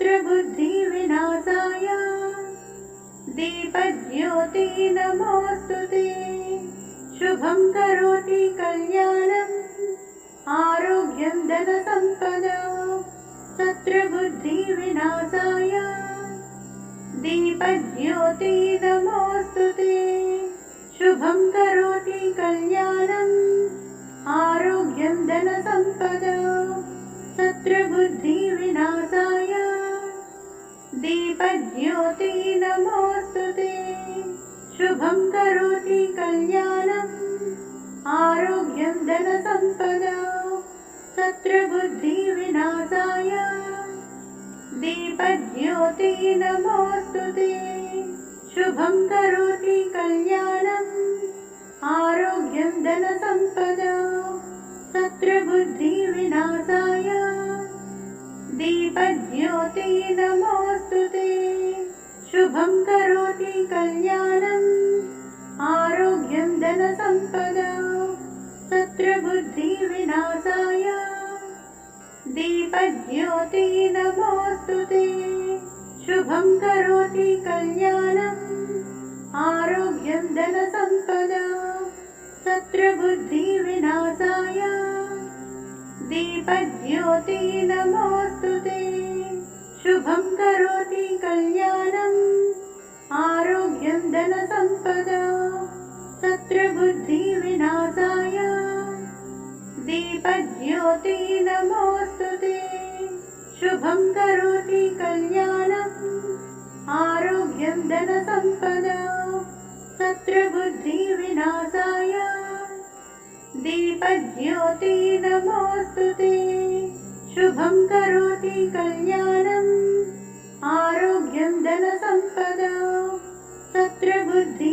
सत्रबुद्धिविनाशाय दीपज्योति नमोऽस्तु ते। शुभं करोति कल्याणम् आरोग्यं धनसम्पदा। सत्रबुद्धिविनाशाय दीपज्योति नमोऽस्तु ते। शुभं करोति कल्याणम् आरोग्यं धनसम्पदा। सत्रबुद्धिविनाशाय दीपज्योति नमोऽस्तु ते। शुभं करोति कल्याणम् आरोग्यं धनसम्पदा सत्रबुद्धिविनाशाय दीपज्योति नमोऽस्तु ते। शुभं करोति कल्याणम् आरोग्यं धनसम्पदा सत्रबुद्धिविनाशाय दीपज्योति नमोऽस्तु ते। शुभं करोति कल्याणम् आरोग्यं धनसम्पदा सत्रबुद्धिविनाशाय दीपज्योति नमोऽस्तु ते। शुभं करोति कल्याणम् आरोग्यं धनसम्पदा सत्रबुद्धिविनाशाय दीपज्योति नमोऽस्तु ते। शुभं करोति कल्याणम् आरोग्यं धनसम्पदा सत्रबुद्धिविनाशाय दीपज्योति नमोऽस्तु ते। शुभं करोति कल्याणम् आरोग्यं धनसम्पदा सत्रबुद्धिविनाशाय दीपज्योति नमोऽस्तु ते। शुभं करोति कल्याणम् आरोग्यं धनसम्पदा सत्रबुद्धिविनाशाय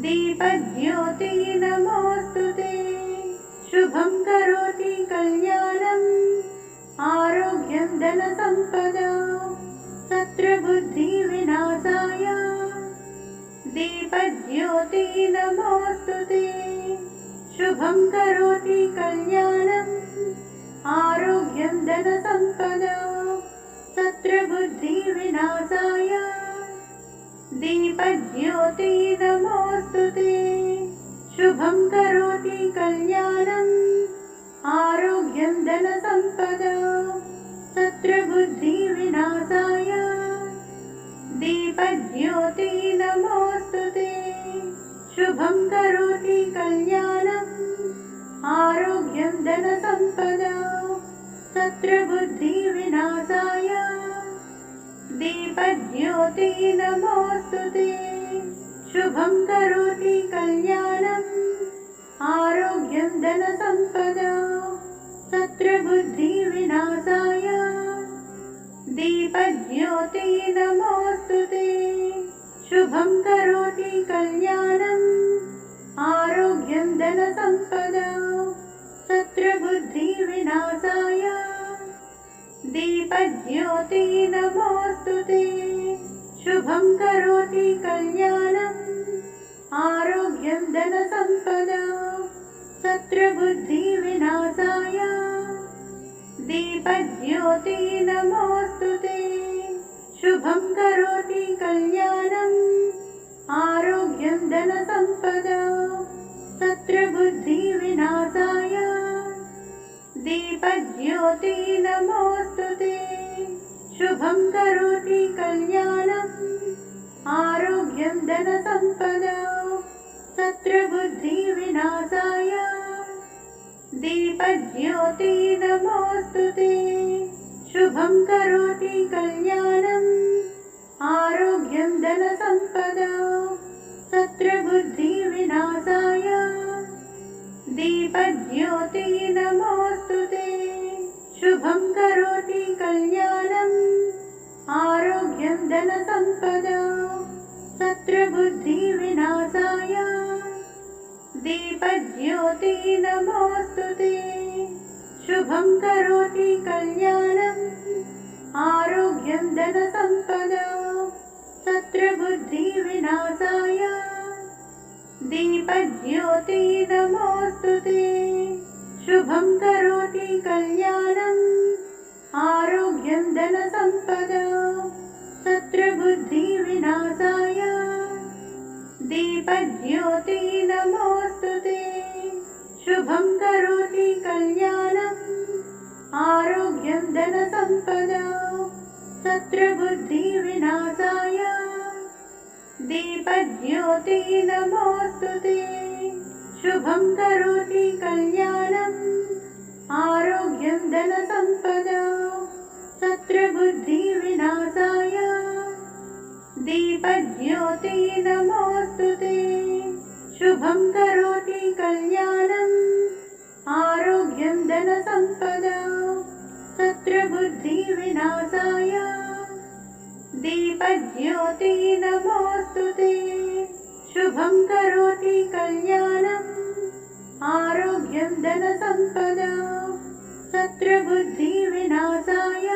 दीपज्योति नमोऽस्तु ते। शुभं करोति कल्याणम् आरोग्यं धनसम्पदा सत्रबुद्धिविनाशाय दीपज्योति नमोऽस्तु ते। शुभं करोति कल्याणम् आरोग्यं धनसम्पदा सत्रबुद्धिविनाशाय दीपज्योति नमोऽस्तु ते। शुभं करोति कल्याणम् आरोग्यं धनसम्पदा सत्रबुद्धिविनाशाय दीपज्योति नमोऽस्तु ते। शुभं करोति कल्याणम् आरोग्यं धनसम्पदा सत्रबुद्धिविनाशाय दीपज्योति नमोऽस्तु ते। शुभं करोति कल्याणम् आरोग्यं धनसम्पदा सत्रबुद्धिविनाशाय दीपज्योति नमोऽस्तु ते। शुभं करोति कल्याणम् आरोग्यं धनसम्पदा सत्रबुद्धिविनाशाय दीपज्योति नमोऽस्तु ते। शुभं करोति कल्याणम् आरोग्यं धनसम्पदा सत्रबुद्धिविनाशाय दीपज्योति नमोऽस्तु ते शुभं करोति कल्याणम् आरोग्यं धनसम्पदा सत्रबुद्धिविनाशाय दीपज्योति नमोऽस्तु ते शुभं करोति कल्याणम् आरोग्यं धनसम्पदा सत्रबुद्धिविनाशाय दीपज्योति नमोऽस्तु ते। शुभं करोति कल्याणम् आरोग्यं धनसम्पदा सत्रबुद्धिविनाशाय दीपज्योति नमोऽस्तु ते। शुभं करोति कल्याणम् आरोग्यं धनसम्पदा सत्रबुद्धिविनाशाय दीपज्योति नमोऽस्तु ते। शुभं करोति कल्याणम् आरोग्यं धनसम्पदा सत्रबुद्धिविनाशाय दीपज्योति नमोऽस्तु ते। शुभं करोति कल्याणम् आरोग्यं धनसम्पदा शत्रुबुद्धिविनाशाय दीपज्योति नमोऽस्तु ते। शुभं करोति कल्याणम् आरोग्यं धनसम्पदा शत्रुबुद्धिविनाशाय। दीपज्योति नमोऽस्तु ते। शुभं करोति कल्याणम् आरोग्यं धनसम्पदा शत्रुबुद्धिविनाशाय। ते शुभं करोति कल्याणम् आरोग्यं धनसम्पदा शत्रुबुद्धिविनाशाय। दीपज्योति नमोऽस्तु ते शुभं करोति कल्याणम् आरोग्यं धनसम्पदा शत्रुबुद्धिविनाशाय।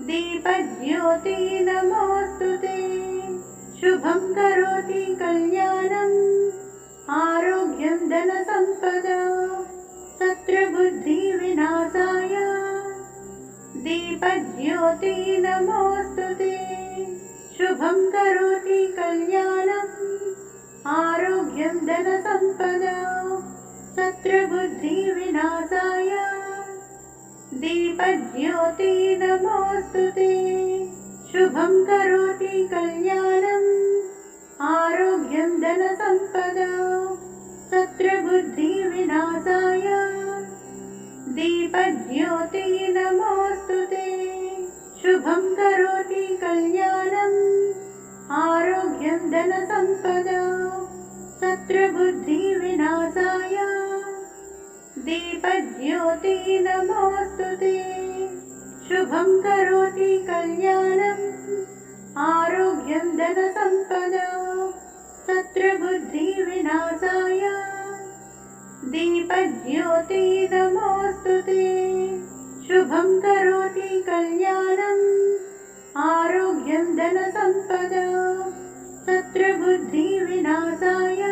दीपज्योति नमोऽस्तु ते शुभं करोति कल्याणम् आरोग्यं धनसम्पदा शत्रुबुद्धिविनाशाय। दीपज्योति नमोऽस्तु ते शुभं करोति कल्याणम् आरोग्यं धनसम्पदा शत्रुबुद्धिविनाशाय। दीपज्योति नमोऽस्तु ते शुभं करोति कल्याणम् आरोग्यं धनसम्पदा शत्रुबुद्धिविनाशाय। दीपज्योति नमोऽस्तु ते शुभं करोति कल्याणम् आरोग्यं धनसम्पदा शत्रुबुद्धिविनाशाय। नमोऽस्तु ते शुभं करोति कल्याणम् आरोग्यं धनसम्पदा शत्रुबुद्धिविनाशाय। दीपज्योति नमोऽस्तु ते शुभं करोति कल्याणम् आरोग्यं धनसम्पदा शत्रुबुद्धिविनाशाय।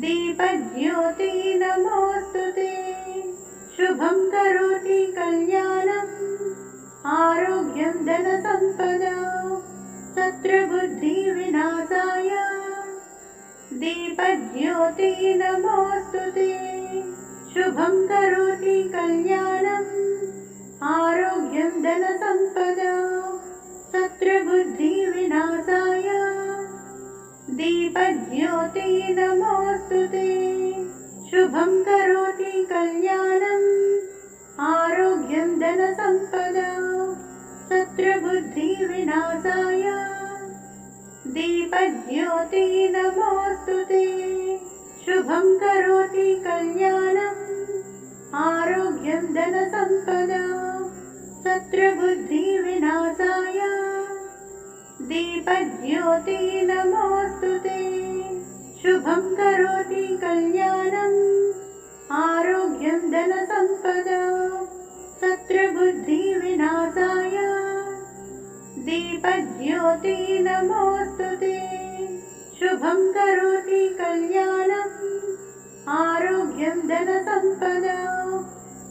दीपज्योति नमोऽस्तु ते शुभं करोति कल्याणम् आरोग्यं धनसम्पदा शत्रुबुद्धिविनाशाय। दीपज्योति नमोऽस्तु ते शुभं करोति कल्याणम् आरोग्यं धनसम्पदा शत्रुबुद्धिविनाशाय। दीपज्योति नमोऽस्तु ते शुभं करोति कल्याणम् आरोग्यं धनसम्पदा शत्रुबुद्धिविनाशाय। दीपज्योति नमोऽस्तु ते शुभं करोति कल्याणम् आरोग्यं धनसम्पदा शत्रुबुद्धिविनाशाय। दीपज्योति नमोऽस्तु ते शुभं करोति कल्याणम् आरोग्यं धनसम्पदा शत्रुबुद्धिविनाशाय। दीपज्योति नमोऽस्तु ते शुभं करोति कल्याणम् आरोग्यं धनसम्पदा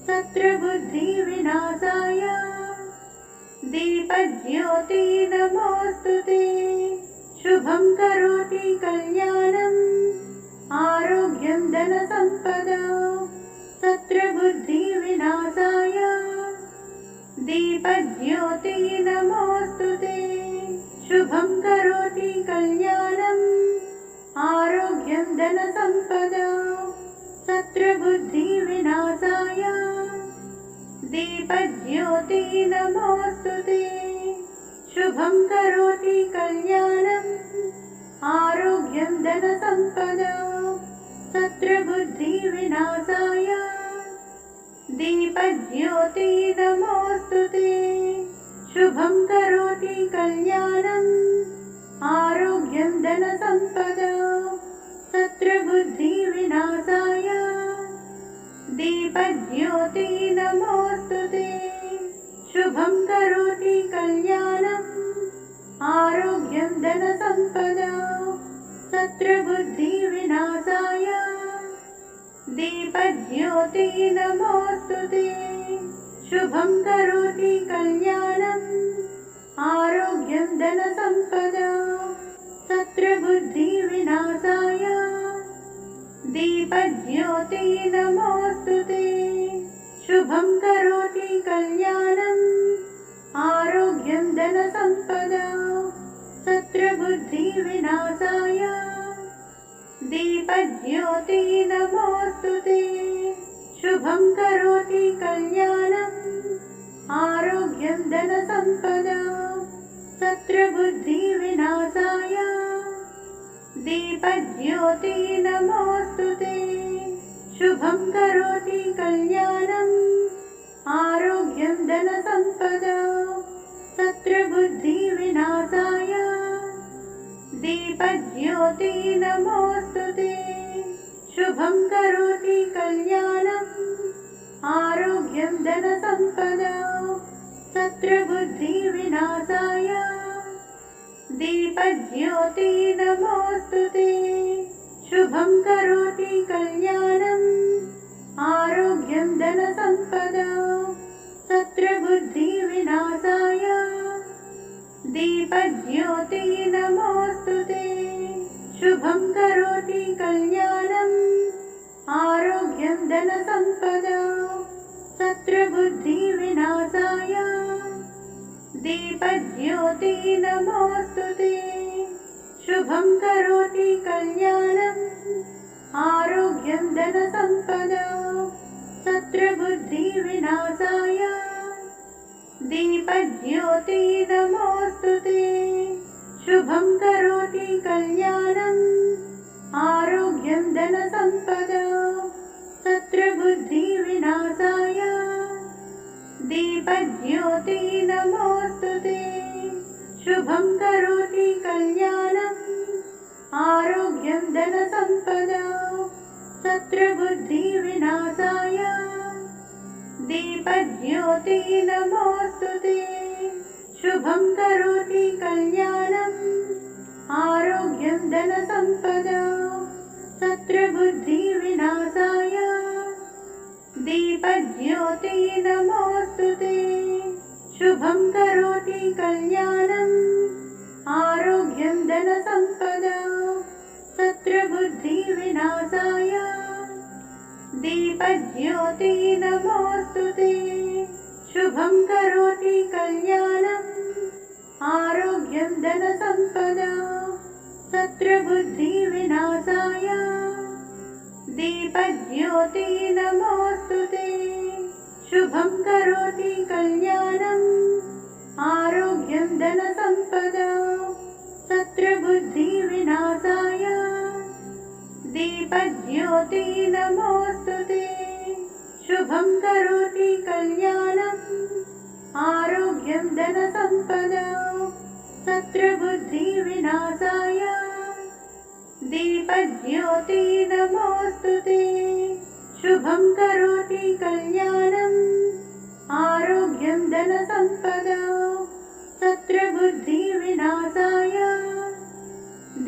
शत्रुबुद्धिविनाशाय। दीपज्योति नमोऽस्तु ते शुभं करोति कल्याणम् आरोग्यं धनसम्पदा शत्रुबुद्धिविनाशाय। दीपज्योति नमोऽस्तु ते शुभं करोति कल्याणम् आरोग्यं धनसम्पदा शत्रुबुद्धिविनाशाय। दीपज्योति नमोऽस्तु ते शुभं करोति कल्याणम् आरोग्यं धनसम्पदा शत्रुबुद्धिविनाशाय। दीपज्योति नमोऽस्तु ते शुभं करोति कल्याणम् आरोग्यं धनसम्पदा शत्रुबुद्धिविनाशाय। दीपज्योति नमोऽस्तु ते शुभं करोति कल्याणम् आरोग्यं धनसम्पदा शत्रुबुद्धिविनाशाय। दीपज्योति नमोऽस्तु ते शुभं करोति कल्याणम्। आरोग्यं धनसम्पदा सत्रबुद्धिविनाशाय दीपज्योति नमोऽस्तु ते शुभं करोति कल्याणम् आरोग्यं धनसम्पदा सत्रबुद्धिविनाशाय दीपज्योति नमोऽस्तु ते शुभं करोति कल्याणम्। आरोग्यं धनसम्पदा सत्रबुद्धिविनाशाय दीपज्योति नमोऽस्तु ते शुभं करोति कल्याणम्। आरोग्यं धनसम्पदा सत्रबुद्धिविनाशाय दीपज्योति नमोऽस्तु ते। शुभं करोति कल्याणम्। आरोग्यं धनसम्पदा सत्रबुद्धिविनाशाय दीपज्योति नमोऽस्तु ते। शुभं करोति कल्याणम्। आरोग्यं धनसम्पदा दीपज्योति नमोऽस्तु ते। शुभं करोति कल्याणम् आरोग्यं धनसम्पदा सत्रबुद्धिविनाशाय दीपज्योति नमोऽस्तु ते। शुभं करोति कल्याणम् आरोग्यं धनसम्पदा सत्रबुद्धिविनाशाय दीपज्योति नमोऽस्तु ते शुभं करोति कल्याणम् आरोग्यं धनसम्पदा सत्रबुद्धिविनाशाय दीपज्योति नमोऽस्तु ते शुभं करोति कल्याणम् आरोग्यं धनसम्पदा सत्रबुद्धिविनाशाय दीपज्योति नमोऽस्तु ते। शुभं करोति कल्याणम् आरोग्यं धनसम्पदा सत्रबुद्धिविनाशाय दीपज्योति नमोऽस्तु ते। शुभं करोति कल्याणम् दीपज्योति नमोऽस्तु ते। शुभं करोति कल्याणम् आरोग्यं धनसम्पदा सत्रबुद्धिविनाशाय दीपज्योति नमोऽस्तु ते। शुभं करोति कल्याणम् आरोग्यं धनसम्पदा सत्रबुद्धिविनाशाय दीपज्योति नमोऽस्तु ते शुभं करोति कल्याणम् आरोग्यं धनसम्पदा सत्रबुद्धिविनाशाय दीपज्योति नमोऽस्तु ते शुभं करोति कल्याणम् आरोग्यं धनसम्पदा सत्रबुद्धिविनाशाय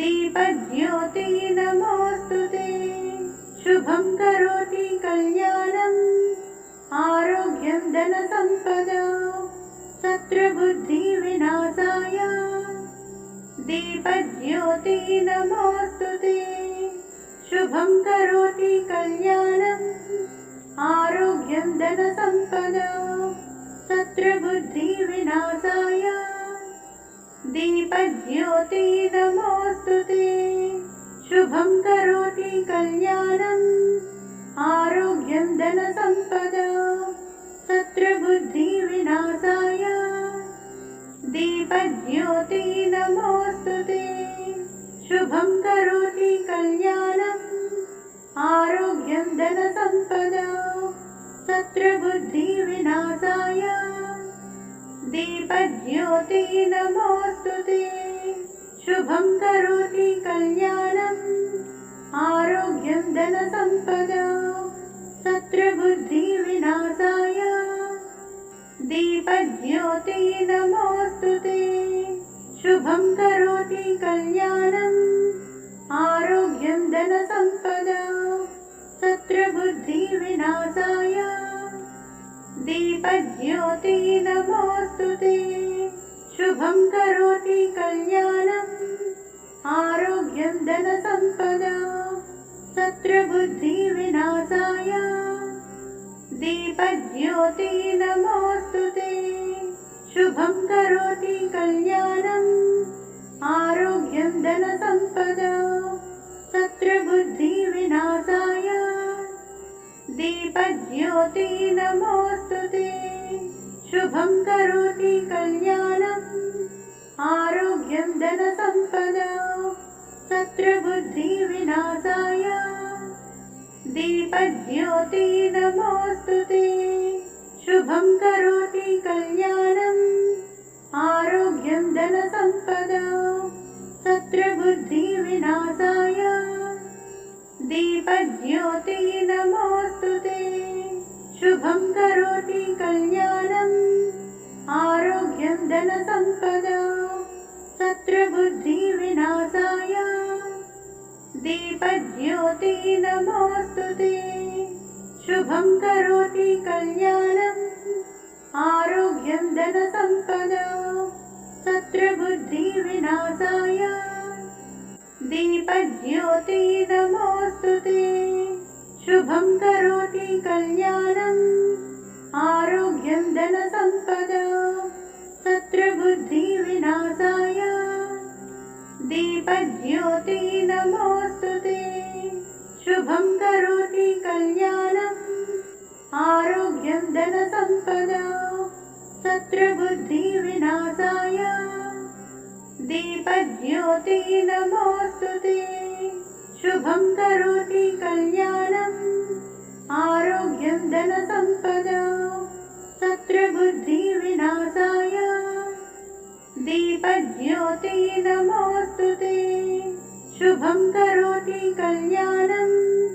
दीपज्योति नमोऽस्तु ते शुभं करोति कल्याणम् आरोग्यं धनसम्पदा सत्रबुद्धिविनाशाय दीपज्योति नमोऽस्तु ते शुभं करोति कल्याणम् आरोग्यं धनसम्पदा सत्रबुद्धिविनाशाय दीपज्योति नमोऽस्तु ते शुभं करोति कल्याणम् आरोग्यं धनसम्पदा सत्रबुद्धिविनाशाय दीपज्योति नमोऽस्तु ते शुभं करोति कल्याणम् आरोग्यं धनसम्पदा सत्रबुद्धिविनाशाय दीपज्योति नमोऽस्तु ते शुभं करोति कल्याणम् आरोग्यं धनसम्पदा शत्रुबुद्धिविनाशाय। दीपज्योति नमोऽस्तु ते शुभं करोति कल्याणम् आरोग्यं धनसम्पदा शत्रुबुद्धिविनाशाय। दीपज्योति नमोऽस्तु ते। शुभं करोति कल्याणम् आरोग्यं धनसम्पदा शत्रुबुद्धिविनाशाय। दीपज्योति नमोऽस्तु ते शुभं करोति कल्याणम् आरोग्यं धनसम्पदा शत्रुबुद्धिविनाशाय। दीपज्योति ते शुभं करोति कल्याणम् आरोग्यं धनसम्पदा शत्रुबुद्धिविनाशाय। दीपज्योति नमोऽस्तु ते शुभं करोति कल्याणम् आरोग्यं धनसम्पदा शत्रुबुद्धिविनाशाय। दीपज्योति नमोऽस्तु ते शुभं करोति कल्याणम् आरोग्यं धनसम्पदा शत्रुबुद्धिविनाशाय। दीपज्योति नमोऽस्तु ते शुभं करोति कल्याणम् आरोग्यं धनसम्पदा शत्रुबुद्धिविनाशाय। दीपज्योति नमोऽस्तु ते शुभं करोति कल्याणम् आरोग्यं धनसम्पदा शत्रुबुद्धिविनाशाय। दीपज्योति नमोऽस्तु ते शुभं करोति कल्याणम् आरोग्यं धनसम्पदा दीपज्योति नमोऽस्तु ते शुभं करोति कल्याणम् आरोग्यं धनसम्पदा शत्रुबुद्धिविनाशाय। दीपज्योति नमोऽस्तु ते शुभं करोति कल्याणम्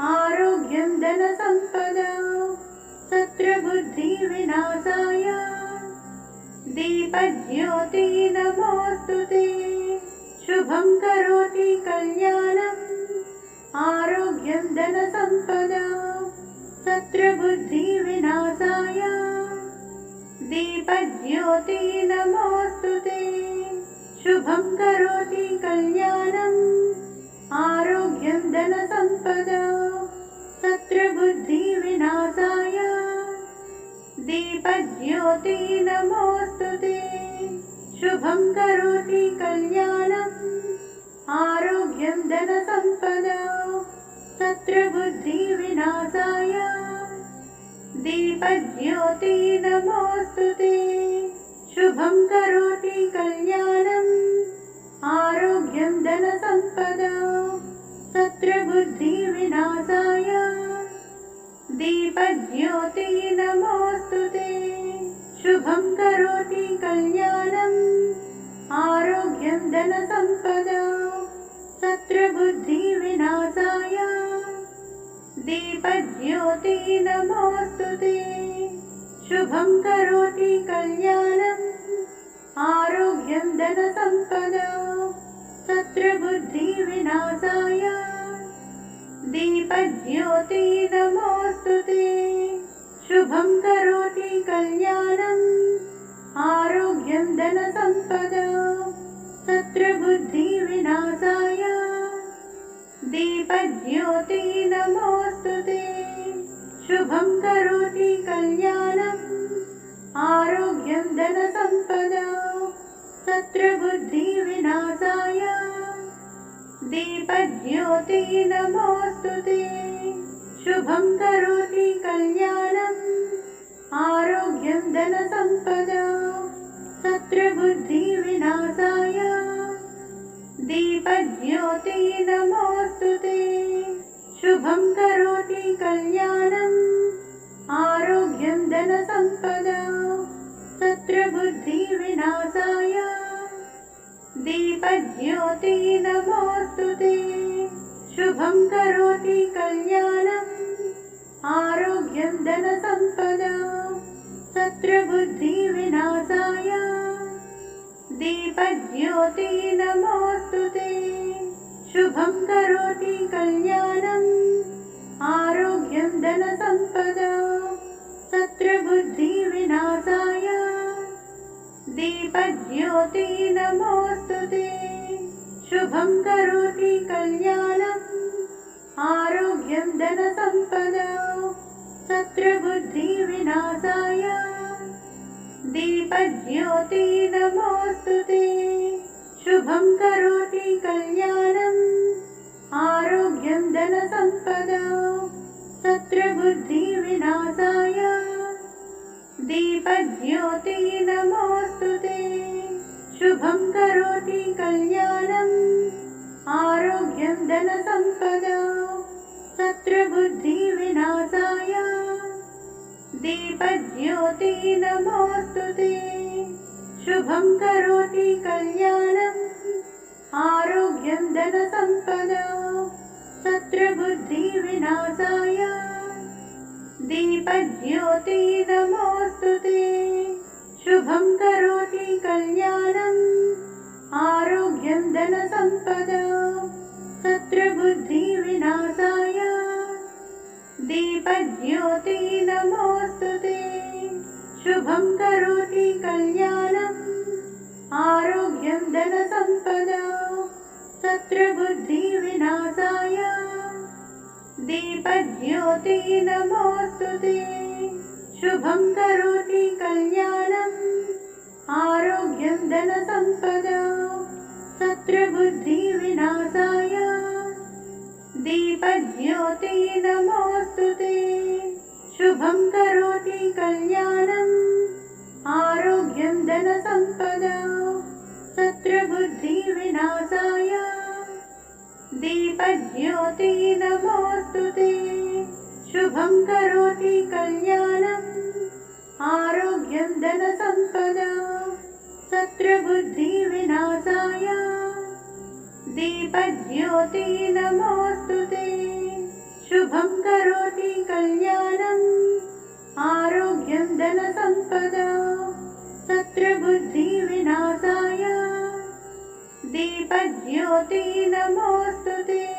आरोग्यं धनसम्पदा शत्रुबुद्धिविनाशाय। दीपज्योति नमोऽस्तु ते शुभं करोति कल्याणम् आरोग्यं धनसम्पदा शत्रुबुद्धिविनाशाय दीपज्योति नमोऽस्तु ते। शुभं करोति कल्याणम् आरोग्यं धनसम्पदा शत्रुबुद्धिविनाशाय दीपज्योति नमोऽस्तु ते। शुभं करोति कल्याणम् आरोग्यं धनसम्पदा शत्रुबुद्धिविनाशाय दीपज्योति नमोऽस्तु ते। शुभं करोति कल्याणम्। आरोग्यं धनसम्पदा। शत्रुबुद्धिविनाशाय। दीपज्योति नमोऽस्तु ते। शुभं करोति कल्याणम्। आरोग्यं धनसम्पदा शुभं करोति कल्याणम् आरोग्यं धनसम्पदा शत्रुबुद्धिविनाशाय। दीपज्योति नमोऽस्तु ते शुभं करोति कल्याणम् आरोग्यं धनसम्पदा शत्रुबुद्धिविनाशाय। दीपज्योति नमोऽस्तु ते शुभं करोति कल्याणम् आरोग्यं धनसम्पदा शत्रुबुद्धिविनाशाय। दीपज्योति नमोऽस्तु ते शुभं करोति कल्याणम् आरोग्यं धनसम्पदा शत्रुबुद्धिविनाशाय। दीपज्योति नमोऽस्तु ते शुभं करोति कल्याणम् आरोग्यं धनसम्पदा शत्रुबुद्धिविनाशाय। दीपज्योति नमोऽस्तु ते शुभं करोति कल्याणम् आरोग्यं धनसम्पदा शत्रुबुद्धिविनाशाय। दीपज्योति नमोऽस्तु ते शुभं करोति कल्याणम् आरोग्यं धनसम्पदा शत्रुबुद्धिविनाशाय। दीपज्योति नमोऽस्तु ते शुभं करोति कल्याणम् आरोग्यं धनसम्पदा शत्रुबुद्धिविनाशाय। दीपज्योति नमोऽस्तु ते शुभं करोति कल्याणम् आरोग्यं धनसम्पदा शत्रुबुद्धिविनाशाय। दीपज्योति नमोऽस्तु ते शुभं करोति कल्याणम् आरोग्यं धनसम्पदा शत्रुबुद्धिविनाशाय। दीपज्योति नमोऽस्तु ते शुभं करोति कल्याणम् आरोग्यं धनसम्पदा शत्रुबुद्धिविनाशाय। दीपज्योति नमोऽस्तु ते शुभं करोति कल्याणम्। आरोग्यं धनसम्पदा शत्रुबुद्धिविनाशाय। दीपज्योति नमोऽस्तु ते शुभं करोति कल्याणम् आरोग्यं धनसम्पदा शत्रुबुद्धिविनाशाय। दीपज्योति नमोऽस्तु ते शुभं करोति कल्याणम्। आरोग्यं धनसम्पदा शत्रुबुद्धिविनाशाय। दीपज्योति नमोऽस्तु ते शुभं करोति कल्याणम्। आरोग्यं धनसम्पदा शत्रुबुद्धिविनाशाय दीपज्योति नमोऽस्तु ते। शुभं करोति कल्याणम् आरोग्यं धनसम्पदा। शत्रुबुद्धिविनाशाय। दीपज्योति नमोऽस्तु ते। शुभं करोति कल्याणम् आरोग्यं धनसम्पदा। शत्रुबुद्धिविनाशाय दीपज्योति नमोऽस्तु ते